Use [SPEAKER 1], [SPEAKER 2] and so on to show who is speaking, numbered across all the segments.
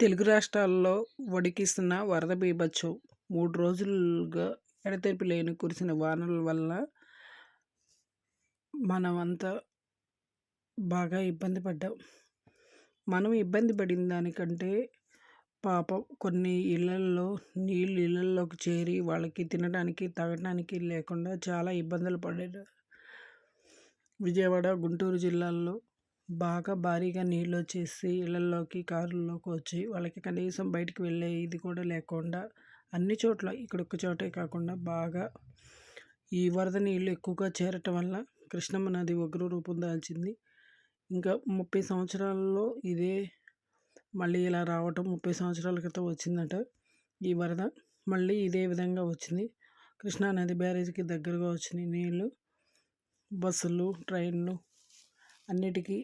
[SPEAKER 1] తెలుగు రాష్ట్రాల్లో వడికిస్తున్న వరద బీభత్సం మూడు రోజులుగా ఎడతెరిపి లేని కురిసిన వానల వల్ల మనమంతా బాగా ఇబ్బంది పడ్డాం. మనం ఇబ్బంది పడిన దానికంటే పాపం కొన్ని ఇళ్ళల్లో నీళ్ళు ఇళ్ళల్లోకి చేరి వాళ్ళకి తినడానికి తాగడానికి లేకుండా చాలా ఇబ్బందులు పడారు విజయవాడ గుంటూరు జిల్లాల్లో బాగా భారీగా నీళ్ళు వచ్చేసి ఇళ్ళల్లోకి కారుల్లోకి వచ్చి వాళ్ళకి కనీసం బయటికి వెళ్ళే ఇది కూడా లేకుండా అన్ని చోట్ల ఇక్కడ ఒక్క చోటే కాకుండా బాగా ఈ వరద నీళ్ళు ఎక్కువగా చేరటం వల్ల కృష్ణమ్మ నది ఉగ్ర రూపం దాల్చింది. ఇంకా ముప్పై సంవత్సరాలలో ఇదే మళ్ళీ ఇలా రావటం ముప్పై సంవత్సరాల క్రితం వచ్చిందట. ఈ వరద మళ్ళీ ఇదే విధంగా వచ్చింది. కృష్ణానది బ్యారేజ్కి దగ్గరగా వచ్చినాయి నీళ్ళు బస్సులు ట్రైన్లు అన్నిటికీ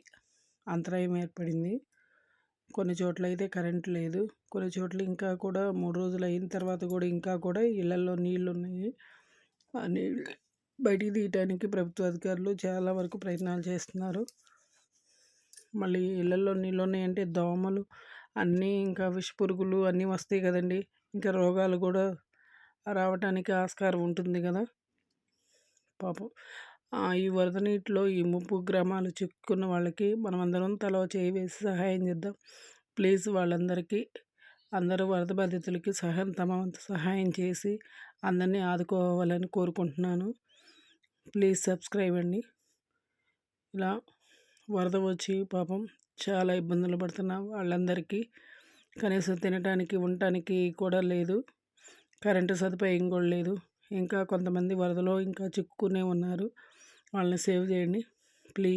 [SPEAKER 1] అంతరాయం ఏర్పడింది. కొన్ని చోట్ల అయితే కరెంట్ లేదు. కొన్ని చోట్ల ఇంకా కూడా మూడు రోజులు అయిన తర్వాత కూడా ఇంకా కూడా ఇళ్ళల్లో నీళ్ళు ఉన్నాయి ఆ నీళ్ళు బయటికి తీయటానికి ప్రభుత్వ అధికారులు చాలా వరకు ప్రయత్నాలు చేస్తున్నారు. మళ్ళీ ఇళ్ళల్లో నీళ్ళు ఉన్నాయంటే దోమలు అన్నీ ఇంకా విష పురుగులు అన్నీ వస్తాయి కదండి. ఇంకా రోగాలు కూడా రావటానికి ఆస్కారం ఉంటుంది కదా. పాపం ఈ వరద నీటిలో ఈ ముప్పు గ్రామాలు చిక్కుకున్న వాళ్ళకి మనమందరం తల చేయి వేసి సహాయం చేద్దాం. ప్లీజ్ వాళ్ళందరికీ అందరూ వరద బాధితులకి సహాయం తమ వంతు సహాయం చేసి అందరినీ ఆదుకోవాలని కోరుకుంటున్నాను. ప్లీజ్ సబ్స్క్రైబ్ అండి. ఇలా వరద వచ్చి పాపం చాలా ఇబ్బందులు పడుతున్న వాళ్ళందరికీ. కనీసం తినడానికి ఉండటానికి కూడా లేదు. కరెంటు సదుపాయం కూడా లేదు. ఇంకా కొంతమంది వరదలో ఇంకా చిక్కుకునే ఉన్నారు. వాళ్ళని సేవ్ చేయండి. ప్లీజ్.